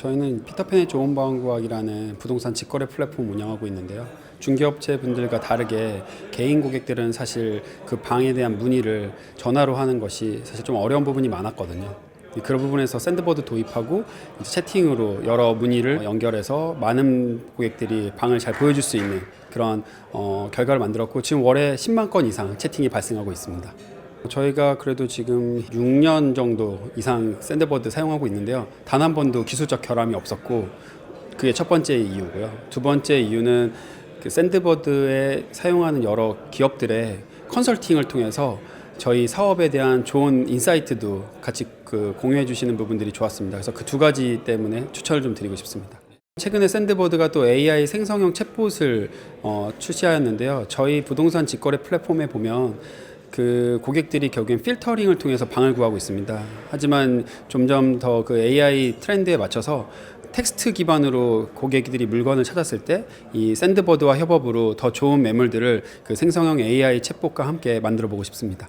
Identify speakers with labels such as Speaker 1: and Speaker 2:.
Speaker 1: 저희는 피터팬의 좋은 방구학이라는 부동산 직거래 플랫폼 운영하고 있는데요. 중개업체 분들과 다르게 개인 고객들은 사실 그 방에 대한 문의를 전화로 하는 것이 사실 좀 어려운 부분이 많았거든요. 그런 부분에서 샌드보드 도입하고 채팅으로 여러 문의를 연결해서 많은 고객들이 방을 잘 보여줄 수 있는 그런 어, 결과를 만들었고 지금 월에 10만 건 이상 채팅이 발생하고 있습니다. 저희가 그래도 지금 6년 정도 이상 샌드보드 사용하고 있는데요. 단 한 번도 기술적 결함이 없었고 그게 첫 번째 이유고요. 두 번째 이유는 그 샌드보드에 사용하는 여러 기업들의 컨설팅을 통해서 저희 사업에 대한 좋은 인사이트도 같이 그 공유해 주시는 부분들이 좋았습니다. 그래서 그 두 가지 때문에 추천을 좀 드리고 싶습니다. 최근에 샌드보드가 또 AI 생성형 챗봇을 어, 출시하였는데요. 저희 부동산 직거래 플랫폼에 보면 그 고객들이 결국엔 필터링을 통해서 방을 구하고 있습니다. 하지만 점점 더 그 AI 트렌드에 맞춰서 텍스트 기반으로 고객들이 물건을 찾았을 때 이 샌드보드와 협업으로 더 좋은 매물들을 그 생성형 AI 챗봇과 함께 만들어 보고 싶습니다.